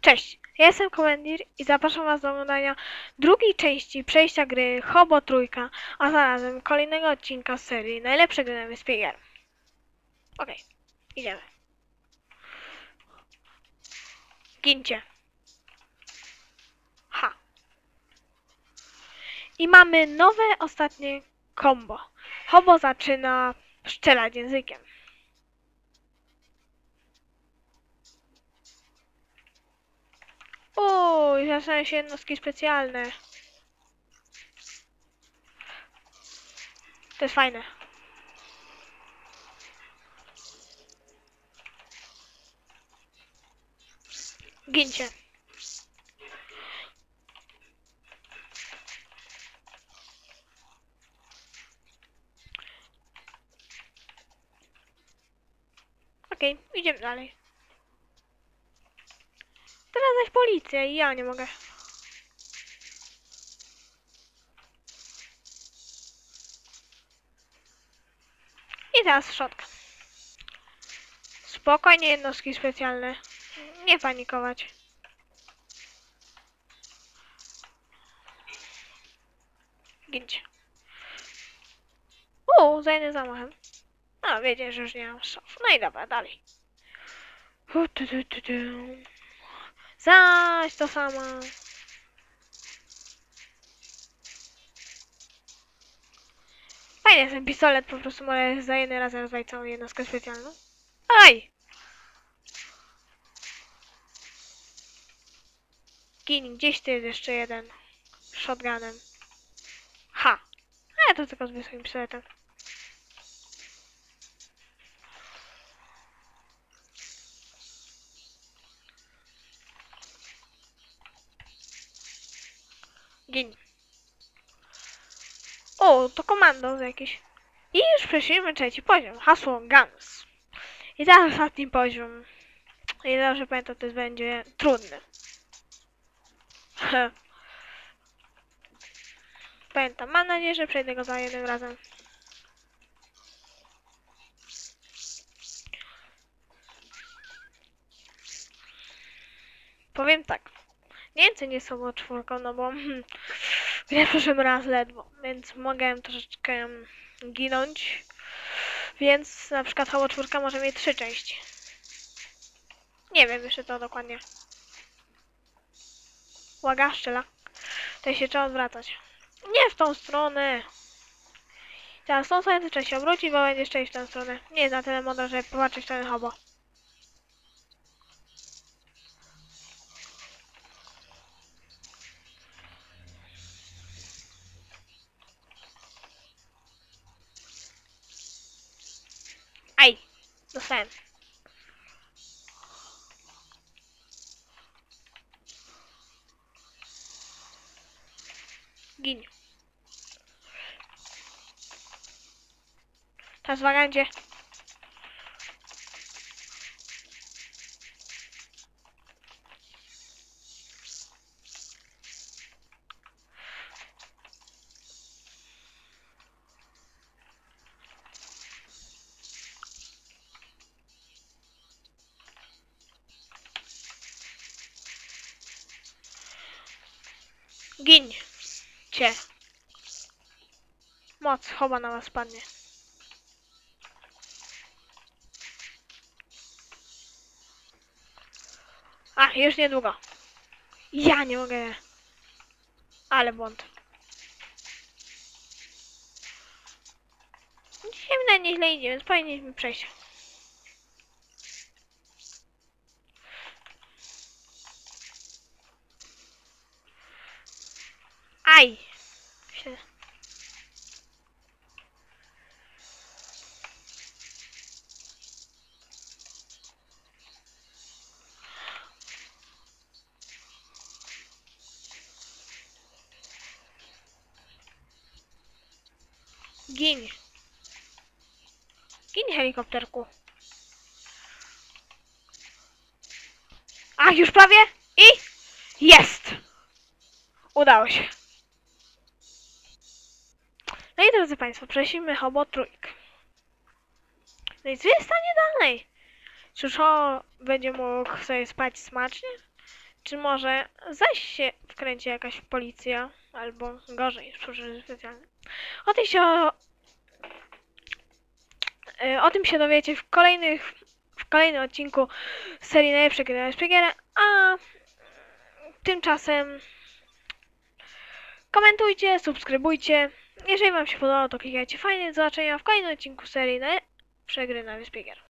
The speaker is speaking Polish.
Cześć, ja jestem Komendir i zapraszam Was do oglądania drugiej części przejścia gry Hobo Trójka, a zarazem kolejnego odcinka z serii Najlepsze gry na wyspie gier. Okej, idziemy. Gincie. Ha. I mamy nowe, ostatnie combo. Hobo zaczyna strzelać językiem. Zaczynają się jednostki specjalne. To jest fajne. Gincie. Okej, idziemy dalej. Policja i ja nie mogę. I teraz szczotka. Spokojnie jednostki specjalne. Nie panikować. Gincie. U, za jednym zamachem. A, wiedziałem, że już nie mam szaf. No i dobra, dalej. Hu, tu, tu, tu, tu. Zaś to samo. Fajnie ten pistolet, po prostu mogę za jednym razem rozwalić całą jednostkę specjalną. Aj! Gin, gdzieś tu jest jeszcze jeden. Shotgunem. Ha! A ja to tylko z wysokим pistoletem. Gin. O, to komando jakieś. I już przeszliśmy trzeci poziom. Hasło Guns. I teraz ostatni poziom. I dobrze pamiętam, to będzie trudny. Pamiętam. Mam nadzieję, że przejdę go za jednym razem. Powiem tak. Nie wiem, co nie są czwórką, no bo hmm, ja przeszłem raz ledwo, więc mogę troszeczkę mm, ginąć. Więc na przykład Halo 4 może mieć trzy części. Nie wiem jeszcze to dokładnie. Uwaga, szczela. To się trzeba odwracać. Nie w tą stronę. Teraz tą stronę trzeba się obrócić, bo będzie jeszcze iść w tą stronę. Nie jest na tyle mądre, żeby popatrzeć w ten hobo. Dostałem. Gin. Teraz uwaga, Gin. Cię. Moc chowa na was padnie. A, już niedługo. Ja nie mogę. Ale błąd. Dzisiaj na nieźle idzie, więc powinniśmy przejść. Aj! Się. Gin. Gin helikopterku. A, już prawie? I jest! Udało się. No i drodzy Państwo, przejdźmy Hobo trójk. No i co jest stanie dalej? Czy Ho będzie mógł sobie spać smacznie? czy może zaś się wkręci jakaś policja, albo gorzej, służby specjalne. O tym się o, y, o tym się dowiecie w kolejnych w kolejnym odcinku serii Najlepsze gry na Szpiegiera, a tymczasem komentujcie, subskrybujcie. Jeżeli wam się podobało, to klikajcie fajne do zobaczenia w kolejnym odcinku serii Najlepsze gry na Wyspie Gier.